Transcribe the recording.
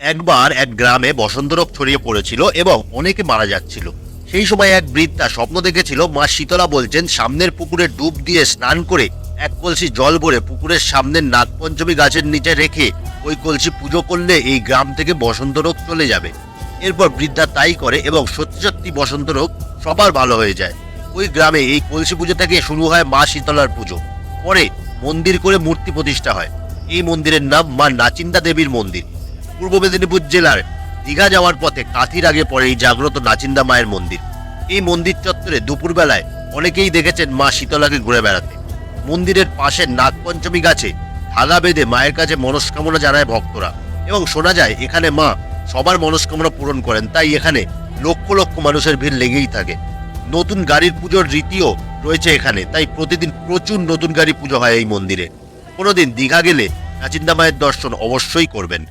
একবার এক গ্রামে বসন্ত রোগ ছড়িয়ে পড়েছিল এবং অনেকে মারা যাচ্ছিল। সেই সময় এক বৃদ্ধা স্বপ্ন দেখেছিল, মা শীতলা বলছেন, সামনের পুকুরে ডুব দিয়ে স্নান করে এক কলসি জল ভরে পুকুরের সামনের নাগপঞ্চমী গাছের নিচে রেখে ওই কলসি পুজো করলে এই গ্রাম থেকে বসন্ত রোগ চলে যাবে। এরপর বৃদ্ধা তাই করে এবং সত্যি সত্যি বসন্ত রোগ সবার ভালো হয়ে যায়। ওই গ্রামে এই কলসি পুজো থেকে শুরু হয় মা শীতলার পুজো। পরে মন্দির করে মূর্তি প্রতিষ্ঠা হয়। এই মন্দিরের নাম মা নাচিন্দা দেবীর মন্দির। পূর্ব মেদিনীপুর জেলার দীঘা যাওয়ার পথে কাঁথির আগে পড়ে এই জাগ্রত নাচিন্দা মায়ের মন্দির। এই মন্দির চত্বরে দুপুরবেলায় অনেকেই দেখেছেন মা শীতলাকে ঘুরে বেড়াতে। মন্দিরের পাশে নাগপঞ্চমী গাছে ধাগা বেঁধে মায়ের কাছে মনস্কামনা জানায় ভক্তরা এবং শোনা যায়, এখানে মা সবার মনস্কামনা পূরণ করেন, তাই এখানে লক্ষ লক্ষ মানুষের ভিড় লেগেই থাকে। নতুন গাড়ির পুজোর রীতিও রয়েছে এখানে, তাই প্রতিদিন প্রচুর নতুন গাড়ি পুজো হয় এই মন্দিরে। কোনোদিন দীঘা গেলে নাচিন্দা মায়ের দর্শন অবশ্যই করবেন।